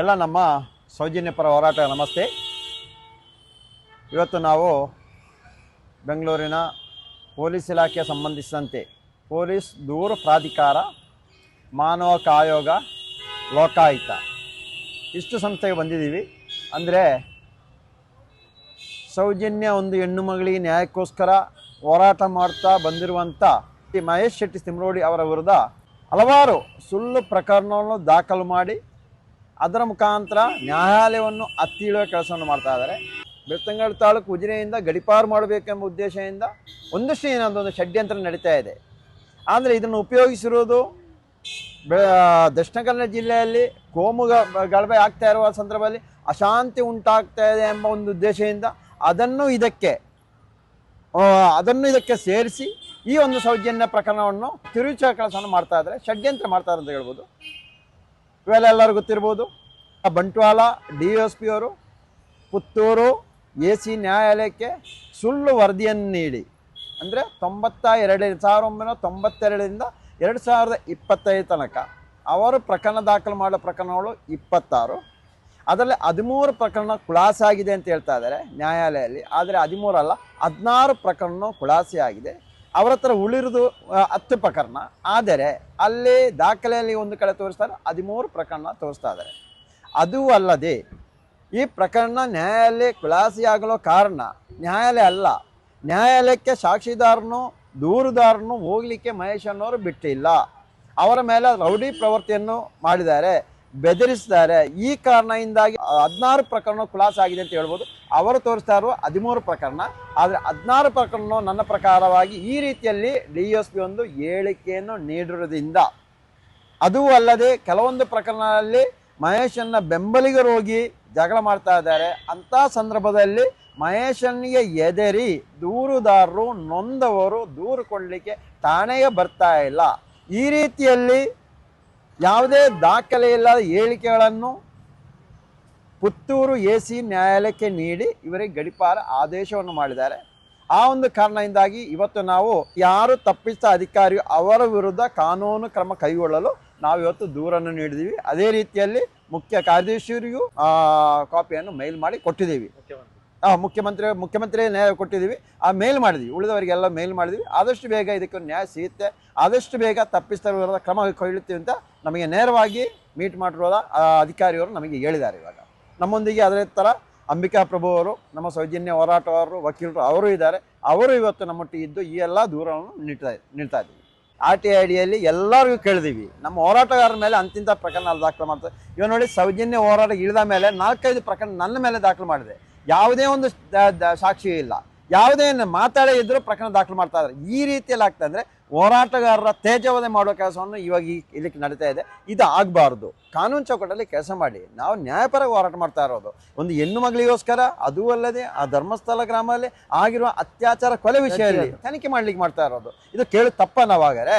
ಎಲ್ಲ ನಮ್ಮ ಸೌಜನ್ಯ ಪರ ಹೋರಾಟ ನಮಸ್ತೆ. ಇವತ್ತು ನಾವು ಬೆಂಗಳೂರಿನ ಪೊಲೀಸ್ ಇಲಾಖೆಯ ಸಂಬಂಧಿಸಿದಂತೆ ಪೊಲೀಸ್ ದೂರು ಪ್ರಾಧಿಕಾರ ಮಾನವ ಕಾಯೋಗ ಲೋಕಾಯುಕ್ತ. ಇಷ್ಟು ಸಂಸ್ಥೆಗೆ ಬಂದಿದ್ದೀವಿ. ಅಂದರೆ ಸೌಜನ್ಯ ಒಂದು ಹೆಣ್ಣು ಮಗಳಿಗೆ ನ್ಯಾಯಕ್ಕೋಸ್ಕರ ಹೋರಾಟ ಮಾಡ್ತಾ ಬಂದಿರುವಂಥ ಮಹೇಶ್ ಶೆಟ್ಟಿ ಸಿಮ್ರೋಡಿ ಅವರ ವಿರುದ್ಧ ಹಲವಾರು ಸುಳ್ಳು ಪ್ರಕರಣವನ್ನು ದಾಖಲು ಮಾಡಿ ಅದರ ಮುಖಾಂತರ ನ್ಯಾಯಾಲಯವನ್ನು ಹತ್ತಿಳುವ ಕೆಲಸವನ್ನು ಮಾಡ್ತಾ ಇದ್ದಾರೆ. ಬೆಳ್ತಂಗಳ ತಾಲೂಕು ಉಜಿರೆಯಿಂದ ಗಡಿಪಾರು ಮಾಡಬೇಕೆಂಬ ಉದ್ದೇಶದಿಂದ ಒಂದಷ್ಟು ಏನೊಂದೊಂದು ಷಡ್ಯಂತ್ರ ನಡೀತಾ ಇದೆ. ಆದರೆ ಇದನ್ನು ಉಪಯೋಗಿಸಿರುವುದು ದಕ್ಷಿಣ ಕನ್ನಡ ಜಿಲ್ಲೆಯಲ್ಲಿ ಕೋಮು ಗಲಭೆ ಆಗ್ತಾ ಇರುವ ಸಂದರ್ಭದಲ್ಲಿ ಅಶಾಂತಿ ಉಂಟಾಗ್ತಾ ಇದೆ ಎಂಬ ಒಂದು ಉದ್ದೇಶದಿಂದ ಅದನ್ನು ಇದಕ್ಕೆ ಅದನ್ನು ಇದಕ್ಕೆ ಸೇರಿಸಿ ಈ ಒಂದು ಸೌಜನ್ಯ ಪ್ರಕರಣವನ್ನು ತಿರುಚುವ ಕೆಲಸವನ್ನು ಮಾಡ್ತಾ ಇದ್ದಾರೆ. ಷಡ್ಯಂತ್ರ ಮಾಡ್ತಾರೆ ಅಂತ ಹೇಳ್ಬೋದು. ಇವೆಲ್ಲ ಎಲ್ಲರೂ ಗೊತ್ತಿರ್ಬೋದು. ಬಂಟ್ವಾಳ ಡಿ ಎಸ್ ಪಿ ಅವರು ಪುತ್ತೂರು ಎ ಸಿ ನ್ಯಾಯಾಲಯಕ್ಕೆ ಸುಳ್ಳು ವರದಿಯನ್ನು ನೀಡಿ. ಅಂದರೆ ತೊಂಬತ್ತ ಎರಡು ಸಾವಿರದ ಒಂಬೈನೂರ ತೊಂಬತ್ತೆರಡರಿಂದ ಎರಡು ಸಾವಿರದ ಇಪ್ಪತ್ತೈದು ತನಕ. ಅವರು ಪ್ರಕರಣ ದಾಖಲು ಮಾಡೋ ಪ್ರಕರಣಗಳು ಇಪ್ಪತ್ತಾರು. ಅದರಲ್ಲಿ ಹದಿಮೂರು ಪ್ರಕರಣ ಖುಲಾಸೆ ಅಂತ ಹೇಳ್ತಾ ಇದ್ದಾರೆ ನ್ಯಾಯಾಲಯದಲ್ಲಿ ಆದರೆ ಹದಿಮೂರಲ್ಲ, ಹದಿನಾರು ಪ್ರಕರಣ ಖುಲಾಸೆ ಆಗಿದೆ ಅವರ ಹತ್ರ ಉಳಿರೋದು ಹತ್ತು ಪ್ರಕರಣ. ಆದರೆ ಅಲ್ಲಿ ದಾಖಲೆಯಲ್ಲಿ ಒಂದು ಕಡೆ ತೋರಿಸ್ತಾರೆ, ಹದಿಮೂರು ಪ್ರಕರಣ ತೋರಿಸ್ತಾ ಇದ್ದಾರೆ. ಅದು ಅಲ್ಲದೆ ಈ ಪ್ರಕರಣ ನ್ಯಾಯಾಲಯ ಖುಲಾಸೆಯಾಗಲು ಕಾರಣ, ನ್ಯಾಯಾಲಯ ಅಲ್ಲ. ನ್ಯಾಯಾಲಯಕ್ಕೆ ಸಾಕ್ಷಿದಾರನು, ದೂರುದಾರನು ಹೋಗಲಿಕ್ಕೆ ಮಹೇಶ್ ಅನ್ನೋರು ಬಿಟ್ಟಿಲ್ಲ. ಅವರ ಮೇಲೆ ರೌಡಿ ಪ್ರವೃತ್ತಿಯನ್ನು ಮಾಡಿದ್ದಾರೆ. ಬೆದರಿಸಿದ್ದಾರೆ. ಈ ಕಾರಣದಿಂದಾಗಿ ಹದಿನಾರು ಪ್ರಕರಣ ಖುಲಾಸೆ ಆಗಿದೆ ಅಂತ ಹೇಳ್ಬೋದು. ಅವರು ತೋರಿಸ್ತಾ ಇರುವ ಹದಿಮೂರು ಪ್ರಕರಣ. ಆದರೆ ಹದಿನಾರು ಪ್ರಕರಣ ನನ್ನ ಪ್ರಕಾರವಾಗಿ ಈ ರೀತಿಯಲ್ಲಿ ಡಿ ಎಸ್ ಪಿ ಒಂದು ಹೇಳಿಕೆಯನ್ನು ನೀಡಿರೋದ್ರಿಂದ ಅದೂ ಅಲ್ಲದೆ ಕೆಲವೊಂದು ಪ್ರಕರಣಗಳಲ್ಲಿ ಮಹೇಶನ್ನ ಬೆಂಬಲಿಗರು ಹೋಗಿ ಜಗಳ ಮಾಡ್ತಾ ಇದ್ದಾರೆ. ಅಂಥ ಸಂದರ್ಭದಲ್ಲಿ ಮಹೇಶನಿಗೆ ಎದರಿ ದೂರುದಾರರು ನೊಂದವರು ದೂರು ಕೊಡಲಿಕ್ಕೆ ಠಾಣೆಗೆ ಬರ್ತಾ ಇಲ್ಲ. ಈ ರೀತಿಯಲ್ಲಿ ಯಾವುದೇ ದಾಖಲೆ ಇಲ್ಲದ ಹೇಳಿಕೆಗಳನ್ನು ಪುತ್ತೂರು ಎ ಸಿ ನ್ಯಾಯಾಲಯಕ್ಕೆ ನೀಡಿ ಇವರಿಗೆ ಗಡಿಪಾರ ಆದೇಶವನ್ನು ಮಾಡಿದ್ದಾರೆ. ಆ ಒಂದು ಕಾರಣದಿಂದಾಗಿ ಇವತ್ತು ನಾವು ಯಾರು ತಪ್ಪಿಸಿದ ಅಧಿಕಾರಿ ಅವರ ವಿರುದ್ಧ ಕಾನೂನು ಕ್ರಮ ಕೈಗೊಳ್ಳಲು ನಾವು ಇವತ್ತು ದೂರನ್ನು ನೀಡಿದ್ದೀವಿ. ಅದೇ ರೀತಿಯಲ್ಲಿ ಮುಖ್ಯ ಕಾರ್ಯದರ್ಶಿಯವರಿಗೂ ಕಾಪಿಯನ್ನು ಮೇಲ್ ಮಾಡಿ ಕೊಟ್ಟಿದ್ದೀವಿ. ಮುಖ್ಯಮಂತ್ರಿ ಮುಖ್ಯಮಂತ್ರಿ ನ್ಯಾಯ ಕೊಟ್ಟಿದ್ದೀವಿ. ಆ, ಮೇಲ್ ಮಾಡಿದ್ವಿ. ಉಳಿದವರಿಗೆಲ್ಲ ಮೇಲ್ ಮಾಡಿದ್ವಿ. ಆದಷ್ಟು ಬೇಗ ಇದಕ್ಕೆ ನ್ಯಾಯ ಸಿಗುತ್ತೆ. ಆದಷ್ಟು ಬೇಗ ತಪ್ಪಿಸ್ತಾರ ಕ್ರಮ ಕೈಗೊಳ್ಳುತ್ತೀವಿ ಅಂತ ನಮಗೆ ನೇರವಾಗಿ ಮೀಟ್ ಮಾಡಿರೋದ ಅಧಿಕಾರಿಯವರು ನಮಗೆ ಹೇಳಿದ್ದಾರೆ ಇವಾಗ. ನಮ್ಮೊಂದಿಗೆ ಅದೇ ಥರ ಅಂಬಿಕಾ ಪ್ರಭು ಅವರು, ನಮ್ಮ ಸೌಜನ್ಯ ಹೋರಾಟಗಾರರು, ವಕೀಲರು ಅವರು ಇದ್ದಾರೆ. ಅವರು ಇವತ್ತು ನಮ್ಮೊಟ್ಟಿಗೆ ಇದ್ದು ಈ ಎಲ್ಲ ದೂರವನ್ನು ನೀಡ್ತಾ ನೀಡ್ತಾ ಇದ್ದೀವಿ. ಆರ್ ಟಿ ಐ ಡಿಯಲ್ಲಿ ಎಲ್ಲರಿಗೂ ಕೇಳಿದೀವಿ. ನಮ್ಮ ಹೋರಾಟಗಾರರ ಮೇಲೆ ಅಂತಿಂಥ ಪ್ರಕರಣ ದಾಖಲು ಮಾಡ್ತಾರೆ. ಇವಾಗ ನೋಡಿ ಸೌಜನ್ಯ ಹೋರಾಟ ಇಳಿದ ಮೇಲೆ ನಾಲ್ಕೈದು ಪ್ರಕರಣ ನನ್ನ ಮೇಲೆ ದಾಖಲು ಮಾಡಿದೆ. ಯಾವುದೇ ಒಂದು ಸಾಕ್ಷಿ ಇಲ್ಲ. ಯಾವುದೇ ಮಾತಾಡೇ ಇದ್ರೂ ಪ್ರಕರಣ ದಾಖಲು ಮಾಡ್ತಾ ಇದ್ದಾರೆ. ಈ ರೀತಿಯಲ್ಲಿ ಆಗ್ತಾ ಅಂದ್ರೆ ಹೋರಾಟಗಾರರ ತೇಜವಧೆ ಮಾಡುವ ಕೆಲಸವನ್ನು ಇವಾಗ ಈ ಇದಕ್ಕೆ ನಡೀತಾ ಇದೆ. ಇದು ಆಗಬಾರ್ದು. ಕಾನೂನು ಚೌಕಟ್ಟಲ್ಲಿ ಕೆಲಸ ಮಾಡಿ. ನಾವು ನ್ಯಾಯಪರ ಹೋರಾಟ ಮಾಡ್ತಾ ಇರೋದು. ಒಂದು ಹೆಣ್ಣು ಮಗಳಿಗೋಸ್ಕರ ಅದು ಅಲ್ಲದೆ ಆ ಧರ್ಮಸ್ಥಳ ಗ್ರಾಮದಲ್ಲಿ ಆಗಿರುವ ಅತ್ಯಾಚಾರ ಕೊಲೆ ವಿಷಯದಲ್ಲಿ ತನಿಖೆ ಮಾಡ್ಲಿಕ್ಕೆ ಮಾಡ್ತಾ ಇರೋದು. ಇದು ಕೇಳಿ ತಪ್ಪ ನಾವಾಗರೆ